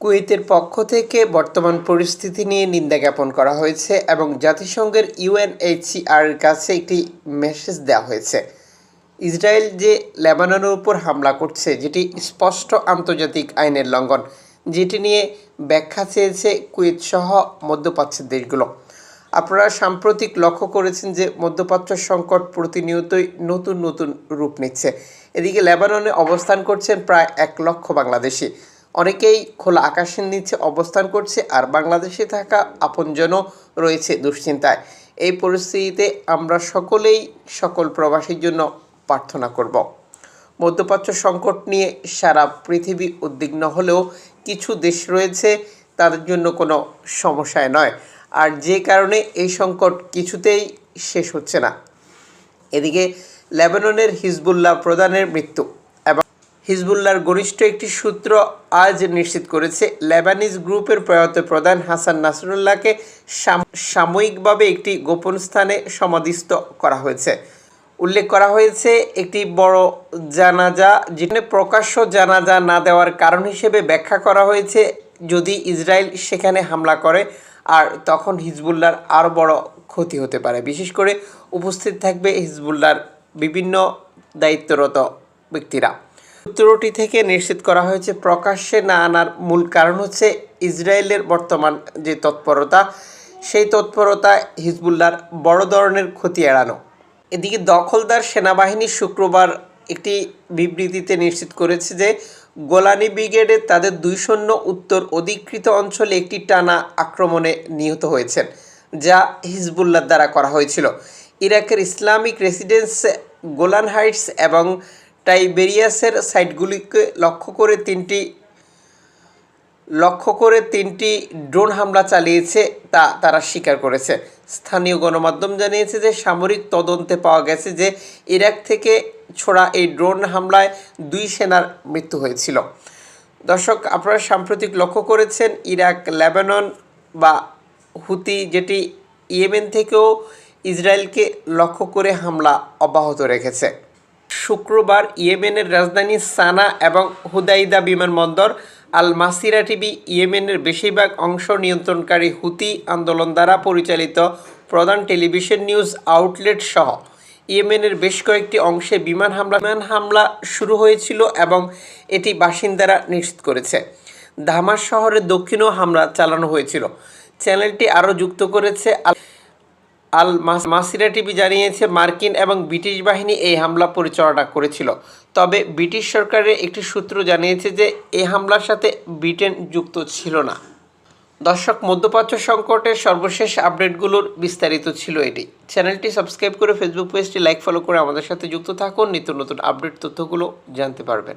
কুয়েতের পক্ষ থেকে বর্তমান পরিস্থিতি নিয়ে নিন্দা জ্ঞাপন করা হয়েছে এবং জাতিসংঘের ইউএনএইচসিআর কাছে একটি মেসেজ দেওয়া হয়েছে। ইসরায়েল যে লেবাননের উপর হামলা করছে, যেটি স্পষ্ট আন্তর্জাতিক আইনের লঙ্ঘন, যেটি নিয়ে ব্যাখ্যা চেয়েছে কুয়েত সহ মধ্যপ্রাচ্যের দেশগুলো। আপনারা সাম্প্রতিক লক্ষ্য করেছেন যে মধ্যপ্রাচ্য সংকট প্রতিনিয়তই নতুন নতুন রূপ নিচ্ছে। এদিকে লেবাননে অবস্থান করছেন প্রায় এক লক্ষ বাংলাদেশি। অনেকেই খোলা আকাশের নিচে অবস্থান করছে আর বাংলাদেশে থাকা আপনজনও রয়েছে দুশ্চিন্তায়। এই পরিস্থিতিতে আমরা সকলেই সকল প্রবাসীর জন্য প্রার্থনা করব। মধ্যপ্রাচ্য সংকট নিয়ে সারা পৃথিবী উদ্বিগ্ন হলেও কিছু দেশ রয়েছে তাদের জন্য কোনো সমস্যায় নয়। আর যে কারণে এই সংকট কিছুতেই শেষ হচ্ছে না। এদিকে লেবাননের হিজবুল্লাহ প্রধানের মৃত্যু। এবং হিজবুল্লাহর ঘনিষ্ঠ একটি সূত্র আজ নিশ্চিত করেছে, লেবানিজ গ্রুপের প্রয়াত প্রধান হাসান নাসরুল্লাহকে সাম- সাময়িকভাবে একটি গোপন স্থানে সমাধিস্থ করা হয়েছে। উল্লেখ করা হয়েছে, একটি বড় জানাজা যেখানে প্রকাশ্য জানাজা না দেওয়ার কারণ হিসেবে ব্যাখ্যা করা হয়েছে, যদি ইসরায়েল সেখানে হামলা করে, আর তখন হিজবুল্লাহর আরও বড় ক্ষতি হতে পারে। বিশেষ করে উপস্থিত থাকবে হিজবুল্লাহর বিভিন্ন দায়িত্বরত ব্যক্তিরা। সূত্রটি থেকে নিশ্চিত করা হয়েছে, প্রকাশ্যে না আনার মূল কারণ হচ্ছে ইসরায়েলের বর্তমান যে তৎপরতা, সেই তৎপরতা হিজবুল্লাহর বড় ধরনের ক্ষতি এড়ানো। এদিকে দখলদার সেনাবাহিনী শুক্রবার একটি বিবৃতিতে নিশ্চিত করেছে যে, গোলানি ব্রিগেডে তাদের দুই সৈন্য উত্তর অধিকৃত অঞ্চলে একটি টানা আক্রমণে নিহত হয়েছেন, যা হিজবুল্লাহ দ্বারা করা হয়েছিল। ইরাকের ইসলামিক রেসিডেন্স গোলান হাইটস এবং টাইবেরিয়াসের সাইটগুলিকে লক্ষ্য করে তিনটি, লক্ষ্য করে তিনটি ড্রোন হামলা চালিয়েছে তা তারা স্বীকার করেছে। স্থানীয় গণমাধ্যম জানিয়েছে যে সামরিক তদন্তে পাওয়া গেছে যে ইরাক থেকে ছোড়া এই ড্রোন হামলায় দুই সেনার মৃত্যু হয়েছিল। দর্শক, আপনারা সাম্প্রতিক লক্ষ্য করেছেন ইরাক, লেবানন বা হুতি যেটি ইয়েমেন থেকেও ইসরায়েলকে লক্ষ্য করে হামলা অব্যাহত রেখেছে। শুক্রবার ইয়েমেনের রাজধানী সানা এবং হুদাইদা বিমানবন্দর আল মাসিরা টিভি ইয়েমেনের বেশিরভাগ অংশ নিয়ন্ত্রণকারী হুতি আন্দোলন দ্বারা পরিচালিত প্রধান টেলিভিশন নিউজ আউটলেট সহ। ইয়েমেনের বেশ কয়েকটি অংশে বিমান হামলা বিমান হামলা শুরু হয়েছিল এবং এটি বাসিন্দারা নিশ্চিত করেছে। ধামাস শহরের দক্ষিণেও হামলা চালানো হয়েছিল। চ্যানেলটি আরও যুক্ত করেছে আল- মাসিরা টিভি জানিয়েছে, মার্কিন এবং ব্রিটিশ বাহিনী এই হামলা পরিচালনা করেছিল। তবে ব্রিটিশ সরকারের একটি সূত্র জানিয়েছে যে এই হামলার সাথে ব্রিটেন যুক্ত ছিল না। দর্শক, মধ্যপ্রাচ্য সংকটের সর্বশেষ আপডেটগুলোর বিস্তারিত ছিল এটি। চ্যানেলটি সাবস্ক্রাইব করে ফেসবুক পেজটি লাইক ফলো করে আমাদের সাথে যুক্ত থাকুন। নিত্য নতুন আপডেট তথ্যগুলো জানতে পারবেন।